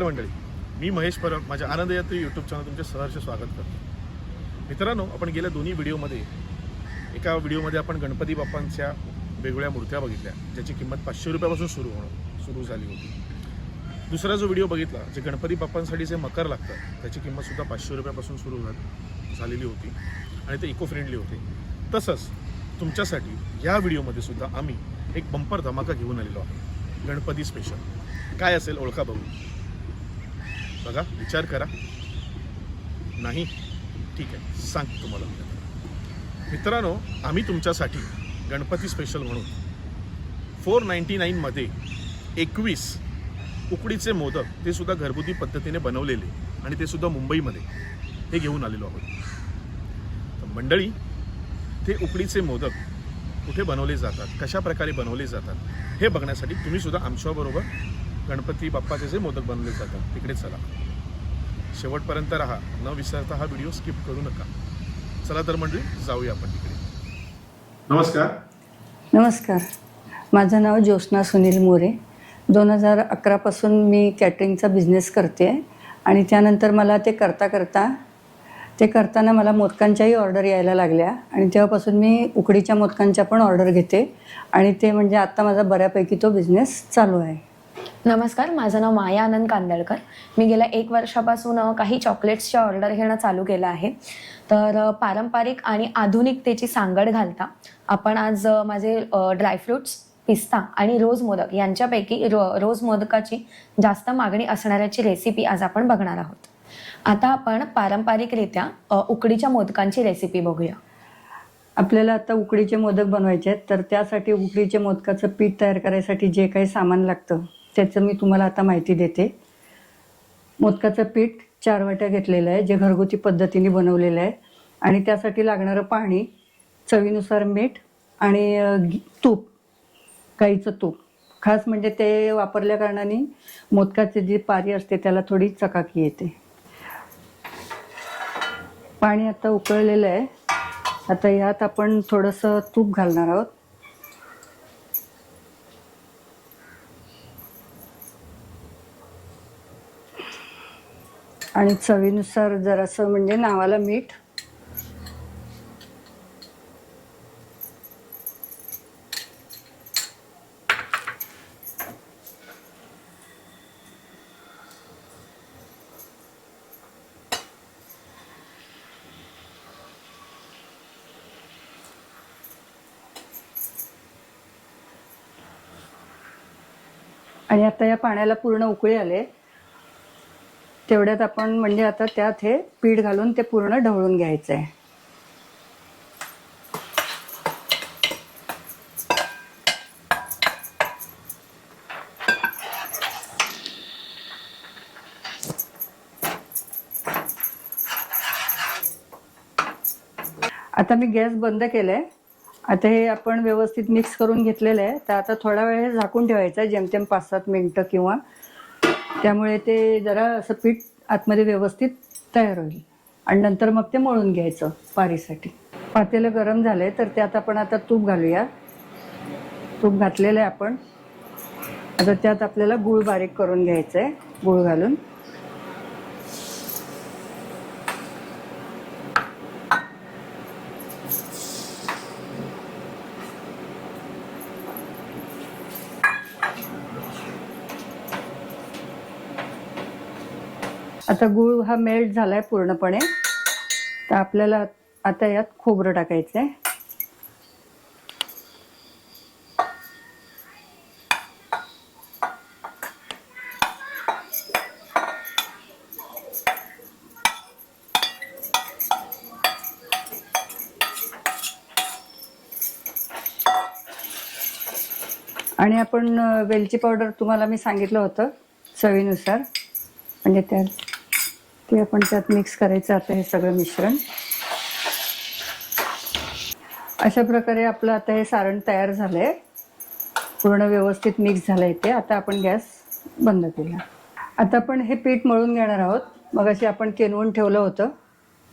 नमस्कार मंडळी. मी महेश परब माझ्या आनंद यात्री यूट्यूब चॅनल तुमचे सहर्ष स्वागत करतो. मित्रांनो आपण गेल्या दोन्ही व्हिडिओमध्ये एका व्हिडिओमध्ये आपण गणपती बाप्पांच्या वेगवेगळ्या मूर्त्या बघितल्या ज्याची किंमत पाचशे रुपयापासून सुरू होणं सुरू झाली होती. दुसरा जो व्हिडिओ बघितला जे गणपती बाप्पांसाठी जे मकर लागतं त्याची किंमतसुद्धा पाचशे रुपयापासून सुरू झालेली होती आणि ते इको फ्रेंडली होते. तसंच तुमच्यासाठी या व्हिडिओमध्ये सुद्धा आम्ही एक बंपर धमाका घेऊन आलेलो आहोत. गणपती स्पेशल काय असेल ओळखा बघू बघा विचार करा. नाही ठीक आहे सांग तुम्हाला. मित्रांनो आम्ही तुमच्यासाठी गणपती स्पेशल म्हणून फोर नाईन्टी नाईनमध्ये एकवीस उकडीचे मोदक ते सुद्धा घरगुती पद्धतीने बनवलेले आणि ते सुद्धा मुंबईमध्ये. हे घेऊन आलेलो आहोत. तर मंडळी ते उकडीचे मोदक कुठे बनवले जातात कशा प्रकारे बनवले जातात हे बघण्यासाठी तुम्ही सुद्धा आमच्याबरोबर गणपती बाप्पाचे जे मोदक बनवले जातात तिकडे चला. शेवटपर्यंत राहा. न विसरता हा व्हिडिओ स्किप करू नका. चला तर मंडळी जाऊया आपण तिकडे. नमस्कार. नमस्कार. माझं नाव ज्योत्स्ना सुनील मोरे. दोन हजार अकरापासून मी कॅटरिंगचा बिझनेस करते आणि त्यानंतर मला ते करता करता ते करताना मला मोदकांच्याही ऑर्डर यायला लागल्या आणि तेव्हापासून मी उकडीच्या मोदकांच्या पण ऑर्डर घेते आणि ते म्हणजे आत्ता माझा बऱ्यापैकी तो बिझनेस चालू आहे. नमस्कार माझं नाव माया आनंद कांदळकर. मी गेल्या एक वर्षापासून काही चॉकलेट्सच्या ऑर्डर घेणं चालू केलं आहे. तर पारंपरिक आणि आधुनिकतेची सांगड घालता. आपण आज माझे ड्रायफ्रुट्स पिस्ता आणि रोज मोदक यांच्यापैकी रो रोज मोदकाची जास्त मागणी असणाऱ्याची रेसिपी आज आपण बघणार आहोत. आता आपण पारंपरिकरित्या उकडीच्या मोदकांची रेसिपी बघूया. आपल्याला आता उकडीचे मोदक बनवायचे आहेत. तर त्यासाठी उकडीचे मोदकाचं पीठ तयार करायसाठी जे काही सामान लागतं त्याचं मी तुम्हाला आता माहिती देते. मोदकाचं पीठ चार वाट्या घेतलेलं आहे जे घरगुती पद्धतीने बनवलेलं आहे. आणि त्यासाठी लागणारं पाणी चवीनुसार मीठ आणि तूप गाईचं तूप. खास म्हणजे ते वापरल्या कारणाने मोदकाची जी पारी असते त्याला थोडी चकाकी येते. पाणी आता उकळलेलं आहे. आता यात आपण थोडंसं तूप घालणार आहोत. आणि चवीनुसार जरासं म्हणजे नावाला मीठ. आणि आता या पाण्याला पूर्ण उकळी आले तेवढ्यात आपण म्हणजे आता त्यात हे पीठ घालून ते पूर्ण ढवळून घ्यायचं आहे आता मी गॅस बंद केलाय. आता हे आपण व्यवस्थित मिक्स करून घेतलेलं आहे. तर आता थोडा वेळ हे झाकून ठेवायचं आहे जेमतेम पाच सात मिनटं किंवा त्यामुळे ते जरा असं पीठ आतमध्ये व्यवस्थित तयार होईल. आणि नंतर मग ते मळून घ्यायचं पारीसाठी. पातेलं गरम झालंय तर त्यात आपण आता तूप घालूया. तूप घातलेलं आहे आपण. आता त्यात आपल्याला गूळ बारीक करून घ्यायचं आहे गूळ घालून. आता गूळ हा मेल्ट झालाय पूर्णपणे. तर आपल्याला आता यात खोबरं टाकायचं आहे आणि आपण वेलची पावडर तुम्हाला मी सांगितलं होतं चवीनुसार. म्हणजे त्या ते आपण त्यात मिक्स करायचं आता हे सगळं मिश्रण. अशा प्रकारे आपलं आता हे सारण तयार झालंय. पूर्ण व्यवस्थित मिक्स झालंय ते. आता आपण गॅस बंद केला. आता आपण हे पीठ मळून घेणार आहोत. मग अशी आपण केनवून ठेवलं होतं.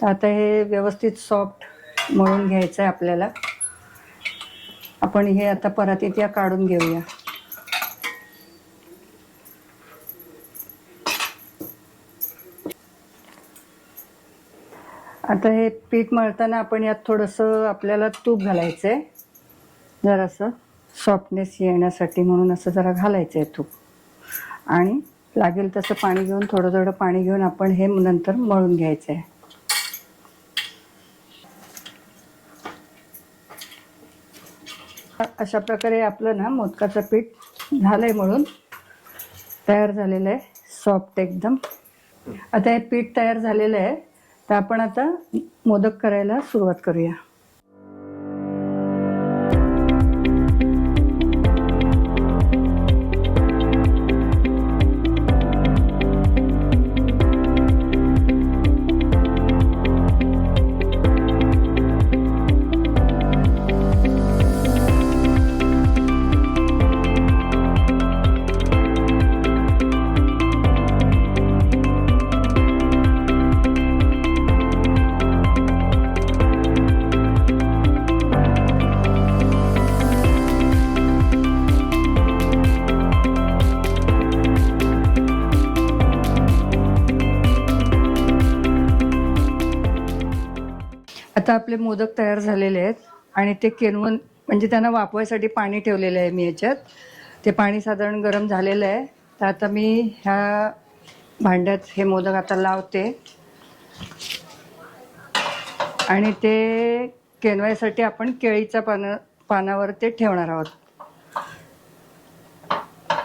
तर आता हे व्यवस्थित सॉफ्ट मळून घ्यायचं आहे आपल्याला. आपण हे आता परत इथे काढून घेऊया. आता हे पीठ मळताना आपण यात थोडंसं आपल्याला तूप घालायचं आहे जरासं सॉफ्टनेस येण्यासाठी म्हणून असं जरा घालायचं आहे तूप. आणि लागेल तसं पाणी घेऊन थोडं थोडं पाणी घेऊन आपण हे नंतर मळून घ्यायचं आहे अशा प्रकारे आपलं ना मोदकाचं पीठ झालंय म्हणून तयार झालेलं आहे. सॉफ्ट एकदम. आता हे पीठ तयार झालेलं आहे. तर आपण आता मोदक करायला सुरुवात करूया. आपले मोदक तयार झालेले आहेत आणि ते केनवून म्हणजे त्यांना वापवायसाठी पाणी ठेवलेलं आहे मी याच्यात. ते पाणी साधारण गरम झालेलं आहे. तर आता मी ह्या भांड्यात हे मोदक आता लावते. आणि ते केनवायसाठी आपण केळीच्या पानं पानावर ते ठेवणार आहोत.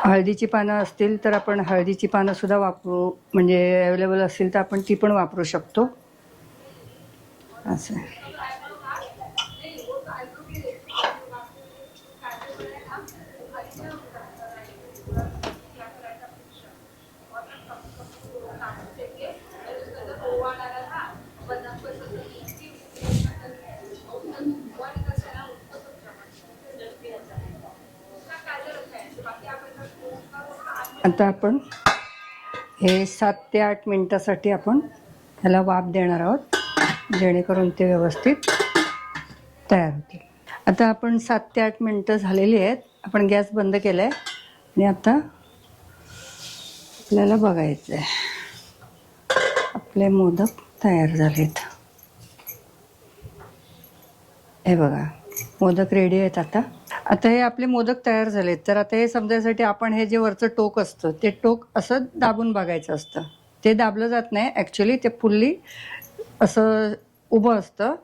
हळदीची पानं असतील तर आपण हळदीची पानं सुद्धा वापरू म्हणजे अवेलेबल असतील तर आपण ती पण वापरू शकतो. असं आता आपण हे सात ते आठ मिनिटासाठी आपण ह्याला वाफ देणार आहोत. जेणेकरून ते व्यवस्थित तयार होतील. आता आपण सात ते आठ मिनटं झालेली आहेत. आपण गॅस बंद केला आहे आणि आता आपल्याला बघायचं आहे आपले मोदक तयार झालेत. हे बघा मोदक रेडी आहेत आता. आता हे आपले मोदक तयार झालेत. तर आता हे समजायसाठी आपण हे जे वरचं टोक असतं ते टोक असं दाबून बघायचं असतं. ते दाबलं जात नाही. ॲक्च्युली ते फुल्ली असं उभं असतं.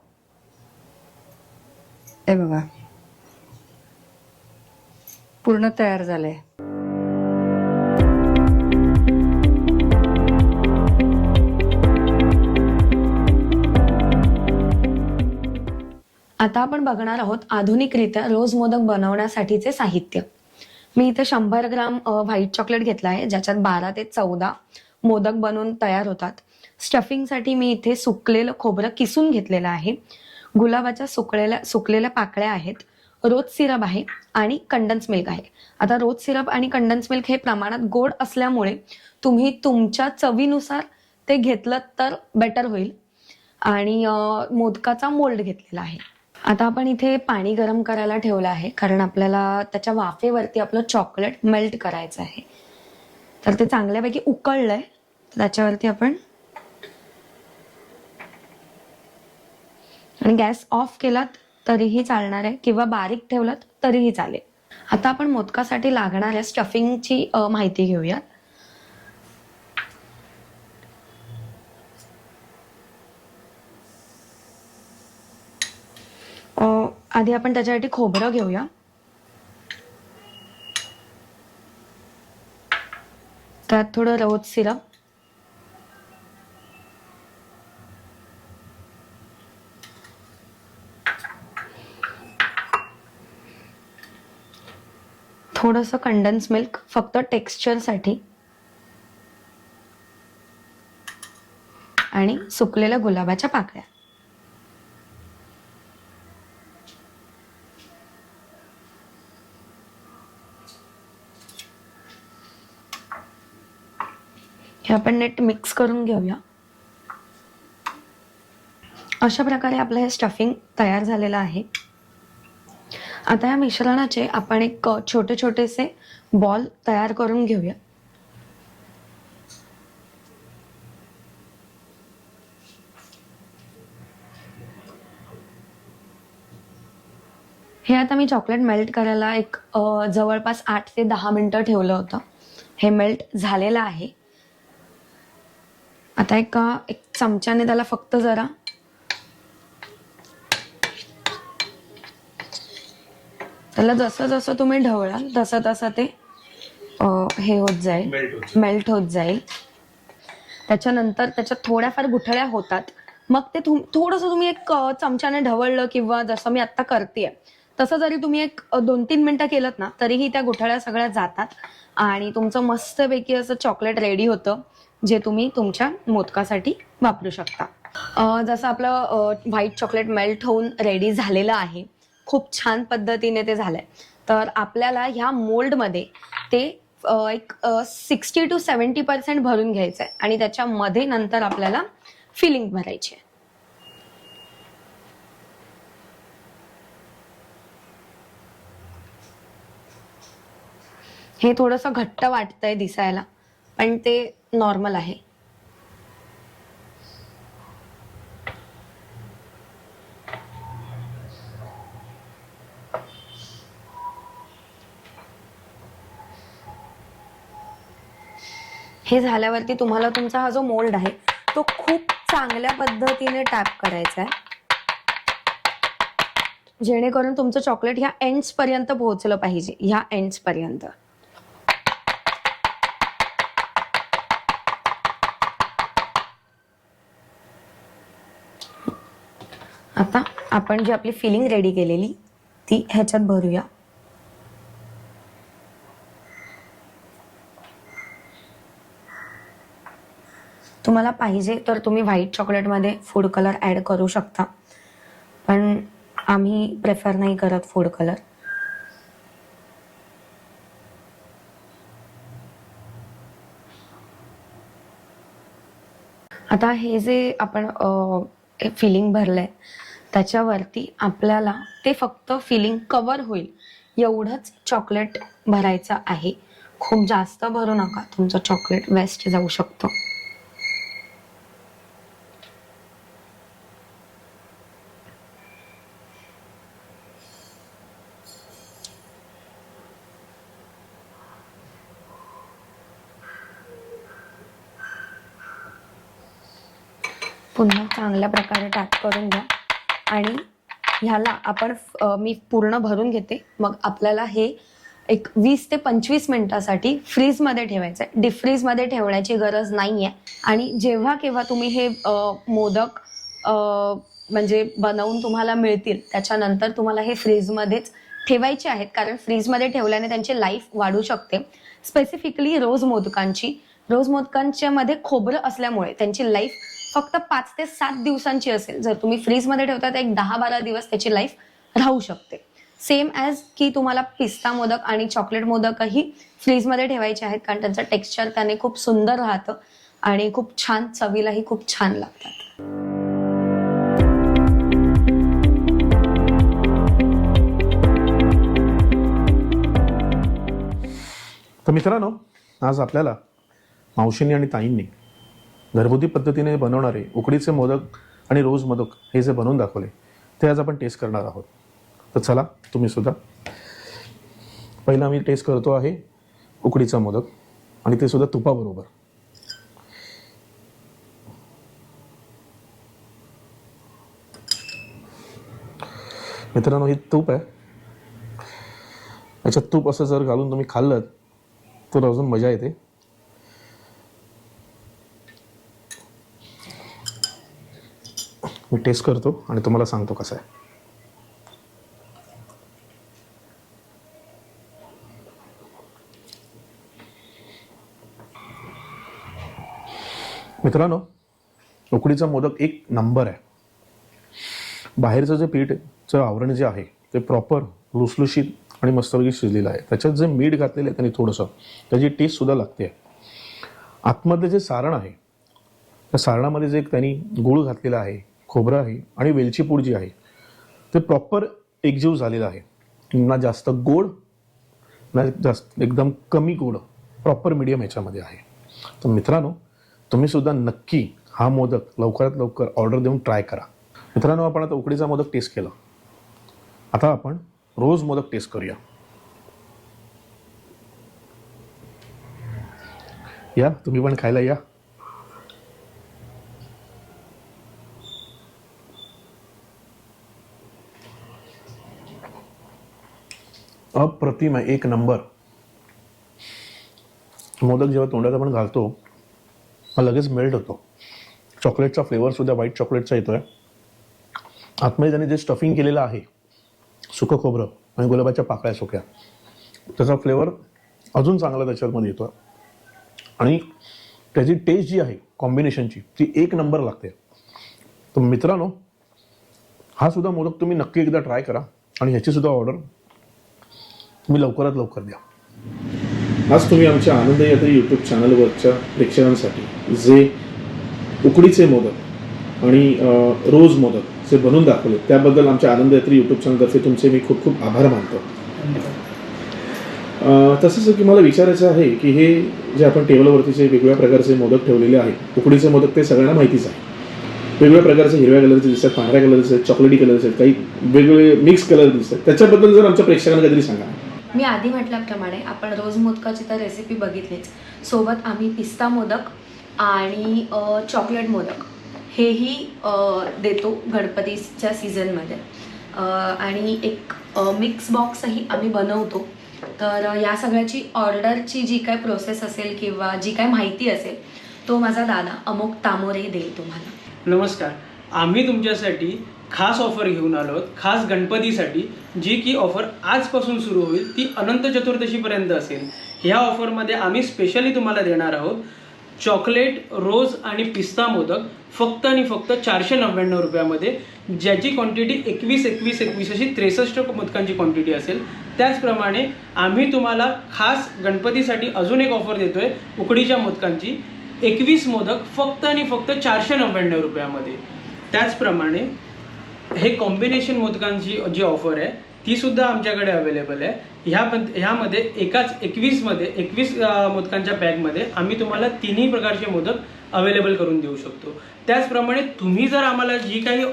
हे बघा. पूर्ण तयार झालंय. आता आपण बघणार आहोत आधुनिकरित्या रोज मोदक बनवण्यासाठीचे साहित्य. मी इथे शंभर ग्राम व्हाईट चॉकलेट घेतला आहे ज्याच्यात बारा ते चौदा मोदक बनवून तयार होतात. स्टफिंगसाठी मी इथे सुकलेलं खोबरं किसून घेतलेलं आहे. गुलाबाच्या सुकलेल्या सुकलेल्या पाकळ्या आहेत. रोज सिरप आहे आणि कंडन्स मिल्क आहे. आता रोज सिरप आणि कंडन्स मिल्क हे प्रमाणात गोड असल्यामुळे तुम्ही तुमच्या चवीनुसार ते घेतलं तर बेटर होईल. आणि मोदकाचा मोल्ड घेतलेला आहे. आता आपण इथे पाणी गरम करायला ठेवलं आहे. कारण आपल्याला त्याच्या वाफेवरती आपलं चॉकलेट मेल्ट करायचं आहे. तर ते चांगल्यापैकी उकळलंय. त्याच्यावरती आपण आणि गॅस ऑफ केलात तरीही चालणार आहे. किंवा बारीक ठेवलात तरीही चालेल. आता आपण मोदकासाठी लागणाऱ्या स्टफिंगची माहिती घेऊयात. आधी आपण त्याच्यासाठी खोबरं घेऊया. त्यात थोडं रोज सिरप. थोडंसं कंडन्स मिल्क फक्त टेक्स्चरसाठी आणि सुकलेल्या गुलाबाच्या पाकळ्या. हे आपण नेट मिक्स करून घेऊया. अशा प्रकारे आपलं हे स्टफिंग तयार झालेलं आहे. आता या मिश्रणाचे आपण एक छोटे छोटेसे बॉल तयार करून घेऊया. हे आता मी चॉकलेट मेल्ट करायला एक जवळपास आठ ते दहा मिनटं ठेवलं होतं. हे मेल्ट झालेलं आहे. आता एका एक चमच्याने त्याला फक्त जरा त्याला जसं जसं तुम्ही ढवळाल तसं तसं ते हे होत जाईल. मेल्ट होत जाईल. त्याच्यानंतर त्याच्यात थोड्याफार गुठळ्या होतात. मग ते तुम थोडंसं तुम्ही एक चमच्याने ढवळलं किंवा जसं मी आत्ता करते तसं जरी तुम्ही एक दोन तीन मिनटं केलं ना तरीही त्या गुठळ्या सगळ्या जातात. आणि तुमचं मस्तपैकी असं चॉकलेट रेडी होतं जे तुम्ही तुमच्या मोदकासाठी वापरू शकता. जसं आपलं व्हाईट चॉकलेट मेल्ट होऊन रेडी झालेलं आहे खूप छान पद्धतीने ते झालंय. तर आपल्याला ह्या मोल्डमध्ये ते एक सिक्स्टी टू सेवन्टी पर्सेंट भरून घ्यायचं आहे आणि त्याच्यामध्ये नंतर आपल्याला फिलिंग भरायची आहे. हे थोडंसं घट्ट वाटतंय दिसायला पण ते नॉर्मल आहे. हे झाल्यावरती तुम्हाला तुमचा हा जो मोल्ड आहे तो खूप चांगल्या पद्धतीने टॅप करायचा आहे. जेणेकरून तुमचं चॉकलेट ह्या एंड्स पर्यंत पोहोचलं पाहिजे ह्या एंड्स पर्यंत. आता आपण जी आपली फिलिंग रेडी केलेली ती ह्याच्यात भरूया. तुम्हाला पाहिजे तर तुम्ही व्हाईट चॉकलेटमध्ये फूड कलर ॲड करू शकता. पण आम्ही प्रेफर नाही करत फूड कलर. आता हे जे आपण फिलिंग भरलंय त्याच्यावरती आपल्याला ते फक्त फिलिंग कवर होईल. एवढंच चॉकलेट भरायचं आहे. खूप जास्त भरू नका. तुमचं चॉकलेट वेस्ट जाऊ शकतं. पुन्हा चांगल्या प्रकारे टॅप करून घ्या आणि ह्याला आपण मी पूर्ण भरून घेते. मग आपल्याला हे एक वीस ते पंचवीस मिनिटासाठी फ्रीजमध्ये ठेवायचं आहे. डिफ्रीजमध्ये फ्रीजमध्ये ठेवण्याची गरज नाही आहे. आणि जेव्हा केव्हा तुम्ही हे मोदक म्हणजे बनवून तुम्हाला मिळतील त्याच्यानंतर तुम्हाला हे फ्रीजमध्येच ठेवायचे आहेत. कारण फ्रीजमध्ये ठेवल्याने त्यांची लाईफ वाढू शकते. स्पेसिफिकली रोज मोदकांची. रोज मोदकांच्या मध्ये खोबरं असल्यामुळे त्यांची लाईफ फक्त पाच ते सात दिवसांची असेल. जर तुम्ही फ्रीजमध्ये ठेवता तर एक दहा बारा दिवस त्याची लाईफ राहू शकते. सेम ॲज की तुम्हाला पिस्ता मोदक आणि चॉकलेट मोदकही फ्रीजमध्ये ठेवायचे आहेत कारण त्यांचं टेक्स्चर त्याने खूप सुंदर राहतं आणि खूप छान चवीलाही खूप छान लागतात. तर मित्रांनो आज आपल्याला मावशींनी आणि ताईंनी घरगुती पद्धतीने बनवणारे उकडीचे मोदक आणि रोज मोदक हे जे बनवून दाखवले ते आज आपण टेस्ट करणार आहोत. तर चला तुम्ही सुद्धा. पहिला मी टेस्ट करतो आहे उकडीचा मोदक आणि ते सुद्धा तुपाबरोबर. मित्रांनो हे तूप आहे. याच्यात तूप असं जर घालून तुम्ही खाल्लं तर अजून मजा येते. मी टेस्ट करतो आणि तुम्हाला सांगतो कसं आहे. मित्रांनो उकडीचा मोदक एक नंबर आहे. बाहेरचं जे पीठचं आवरण जे आहे ते प्रॉपर लुसलुशीत आणि मस्तपैकी शिजलेलं आहे. त्याच्यात जे मीठ घातलेलं आहे त्यांनी थोडंसं त्याची टेस्टसुद्धा लागते. आतमधलं जे सारण आहे त्या सारणामध्ये जे त्यांनी गूळ घातलेला आहे खोबरं आहे आणि वेलची पूड जी आहे ते प्रॉपर एकजीव झालेलं आहे. ना जास्त गोड ना जास्त एकदम कमी गोड प्रॉपर मिडियम ह्याच्यामध्ये आहे. तर मित्रांनो तुम्हीसुद्धा नक्की हा मोदक लवकरात लवकर ऑर्डर देऊन ट्राय करा. मित्रांनो आपण आता उकडीचा मोदक टेस्ट केला. आता आपण रोज मोदक टेस्ट करूया. या तुम्ही पण खायला या. अप्रतिम आहे एक नंबर. मोदक जेव्हा तोंडात आपण घालतो हा लगेच मेल्ट होतो. चॉकलेटचा फ्लेवर सुद्धा व्हाईट चॉकलेटचा येतोय. आतमध्ये त्याने जे स्टफिंग केलेलं आहे सुकं खोबरं आणि गुलाबाच्या पाकळ्या सुक्या त्याचा फ्लेवर अजून चांगला त्याच्यामध्ये येतो आणि त्याची टेस्ट जी आहे कॉम्बिनेशनची ती एक नंबर लागते. तर मित्रांनो हा सुद्धा मोदक तुम्ही नक्की एकदा ट्राय करा आणि ह्याची सुद्धा ऑर्डर तुम्ही लवकरात लवकर द्या. आज तुम्ही आमच्या आनंद यात्री यूट्यूब चॅनलवरच्या प्रेक्षकांसाठी जे उकडीचे मोदक आणि रोज मोदक जे बनवून दाखवले त्याबद्दल आमच्या आनंद यात्री यूट्यूब चॅनलतर्फे तुमचे मी खूप खूप आभार मानतो. तसंच की मला विचारायचं आहे की हे जे आपण टेबलवरती जे वेगवेगळ्या प्रकारचे मोदक ठेवलेले आहेत उकडीचे मोदक ते सगळ्यांना माहितीच आहे. वेगवेगळ्या प्रकारचे हिरव्या कलरचे दिसतात पांढऱ्या कलरचे आहेत चॉकलेटी कलरचे आहेत काही वेगवेगळे मिक्स कलर दिसतात. त्याच्याबद्दल जर आमच्या प्रेक्षकांना काहीतरी सांगा. मी आधी म्हटल्याप्रमाणे आपण रोज मोदकाची तर रेसिपी बघितलीच. सोबत आम्ही पिस्ता मोदक आणि चॉकलेट मोदक. हेही देतो गणपतीच्या सीझनमध्ये आणि एक मिक्स बॉक्सही आम्ही बनवतो. तर या सगळ्याची ऑर्डरची जी काय प्रोसेस असेल किंवा जी काय माहिती असेल तो माझा दादा अमोक तामोरे देईल तुम्हाला. नमस्कार. आम्ही तुमच्यासाठी खास ऑफर घेऊन आलो आहोत. खास गणपतीसाठी जी की ऑफर आजपासून सुरू होईल ती अनंत चतुर्दशीपर्यंत असेल. ह्या ऑफरमध्ये आम्ही स्पेशली तुम्हाला देणार आहोत चॉकलेट रोज आणि पिस्ता मोदक फक्त आणि फक्त चारशे नव्याण्णव रुपयामध्ये ज्याची क्वांटिटी एकवीस एकवीस एकवीस अशी त्रेसष्ट मोदकांची क्वांटिटी असेल. त्याचप्रमाणे आम्ही तुम्हाला खास गणपतीसाठी अजून एक ऑफर देतो आहे उकडीच्या मोदकांची. एकवीस मोदक फक्त आणि फक्त चारशे नव्याण्णव रुपयामध्ये. त्याचप्रमाणे हे कॉम्बिनेशन मोदकांची जी ऑफर आहे ती सुद्धा आमच्याकडे अवेलेबल आहे. ह्या पण ह्यामध्ये एकाच एकवीसमध्ये एकवीस मोदकांच्या बॅगमध्ये आम्ही तुम्हाला तिन्ही प्रकारचे मोदक अवेलेबल करून देऊ शकतो. त्याचप्रमाणे तुम्ही जर आम्हाला जी काही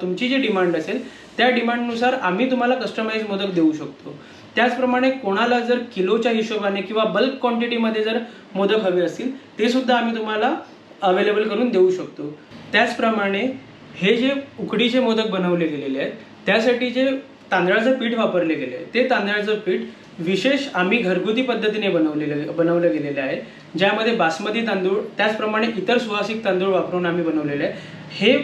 तुमची जी डिमांड असेल त्या डिमांडनुसार आम्ही तुम्हाला कस्टमाइज मोदक देऊ शकतो. त्याचप्रमाणे कोणाला जर किलोच्या हिशोबाने किंवा बल्क क्वांटिटीमध्ये जर मोदक हवे असतील ते सुद्धा आम्ही तुम्हाला अवेलेबल करून देऊ शकतो. त्याचप्रमाणे हे जे उकडीचे मोदक बनवले गेलेले आहेत त्यासाठी जे तांदळाचं पीठ वापरले गेले आहे ते तांदळाचं पीठ विशेष आम्ही घरगुती पद्धतीने बनवलेले बनवलं गेलेलं आहे ज्यामध्ये बासमती तांदूळ त्याचप्रमाणे इतर सुवासिक तांदूळ वापरून आम्ही बनवलेले आहे हे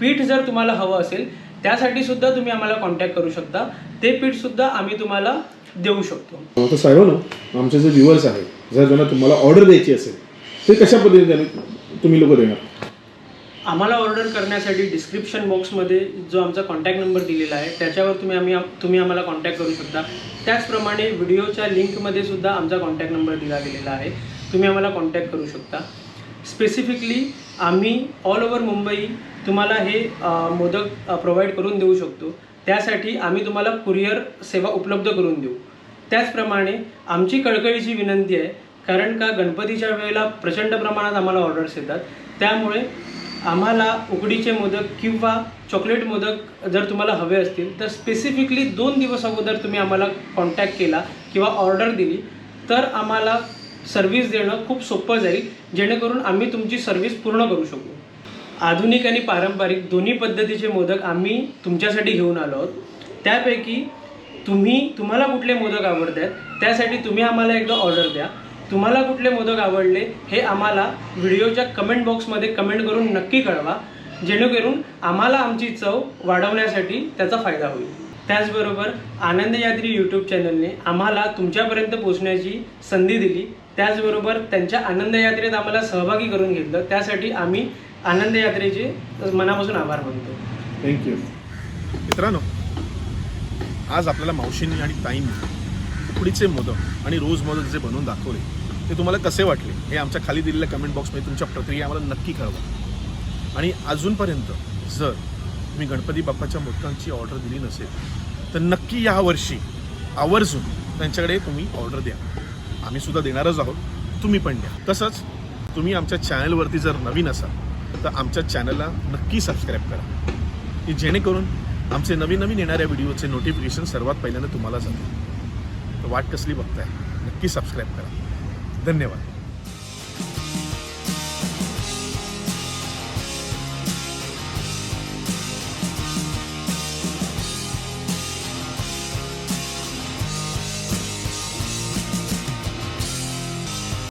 पीठ जर तुम्हाला हवं असेल त्यासाठी सुद्धा तुम्ही आम्हाला कॉन्टॅक्ट करू शकता. ते पीठ सुद्धा आम्ही तुम्हाला देऊ शकतो. तर हो ना आमचे जे व्ह्युअर्स आहेत जर त्यांना तुम्हाला ऑर्डर द्यायची असेल ते कशा पद्धतीने तुम्ही लोक देणार? आम्हाला ऑर्डर करण्यासाठी डिस्क्रिप्शन बॉक्समध्ये जो आमचा कॉन्टॅक्ट नंबर दिलेला आहे त्याच्यावर तुम्ही आम्ही तुम्ही आम्हाला कॉन्टॅक्ट करू शकता. त्याचप्रमाणे व्हिडिओच्या लिंकमध्ये सुद्धा आमचा कॉन्टॅक्ट नंबर दिला गेलेला आहे. तुम्ही आम्हाला कॉन्टॅक्ट करू शकता. स्पेसिफिकली आम्ही ऑल ओव्हर मुंबई तुम्हाला हे मोदक प्रोव्हाइड करून देऊ शकतो. त्यासाठी आम्ही तुम्हाला कुरिअर सेवा उपलब्ध करून देऊ. त्याचप्रमाणे आमची कळकळीची विनंती आहे कारण का गणपतीच्या वेळेला प्रचंड प्रमाणात आम्हाला ऑर्डर्स येतात. त्यामुळे आम्हाला उकडीचे मोदक किंवा चॉकलेट मोदक जर तुम्हाला हवे असतील तर स्पेसिफिकली दोन दिवस अगोदर तुम्ही आम्हाला कॉन्टॅक्ट केला किंवा ऑर्डर दिली तर आम्हाला सर्व्हिस देणं खूप सोपं जाईल जेणेकरून आम्ही तुमची सर्व्हिस पूर्ण करू शकू. आधुनिक आणि पारंपरिक दोन्ही पद्धतीचे मोदक आम्ही तुमच्यासाठी घेऊन आलो आहोत. त्यापैकी तुम्ही तुम्हाला कुठले मोदक आवडत आहेत त्यासाठी तुम्ही आम्हाला एकदा ऑर्डर द्या. तुम्हाला कुठले मोदक आवडले हे आम्हाला व्हिडिओच्या कमेंट बॉक्समध्ये कमेंट करून नक्की कळवा. जेणेकरून आम्हाला आमची चव वाढवण्यासाठी त्याचा फायदा होईल. त्याचबरोबर आनंद यात्री यूट्यूब चॅनलने आम्हाला तुमच्यापर्यंत पोहोचण्याची संधी दिली. त्याचबरोबर त्यांच्या आनंद यात्रेत आम्हाला सहभागी करून घेतलं. त्यासाठी आम्ही आनंद यात्रेचे मनापासून आभार मानतो. थँक्यू मित्रांनो आज आपल्याला मावशींनी आणि ताईंनी उकडीचे मोदक आणि रोज मोदक जे बनवून दाखवले ते तुम्हाला कसे वाटले हे आमच्या खाली दिलेल्या कमेंट बॉक्समध्ये तुमच्या प्रतिक्रिया आम्हाला नक्की कळवा. आणि अजूनपर्यंत जर तुम्ही गणपती बाप्पाच्या मोदकांची ऑर्डर दिली नसेल तर नक्की या वर्षी आवर्जून त्यांच्याकडे तुम्ही ऑर्डर द्या. आम्ही सुद्धा देणारच आहोत तुम्ही पण द्या. तसंच तुम्ही आमच्या चॅनलवरती जर नवीन असाल तर आमच्या चॅनलला नक्की सबस्क्राईब करा. की जेणेकरून आमचे नवीन नवीन येणाऱ्या व्हिडिओचे नोटिफिकेशन सर्वात पहिल्यांदा तुम्हाला जाते तर वाट कसली बघताय? नक्की सबस्क्राईब करा. धन्यवाद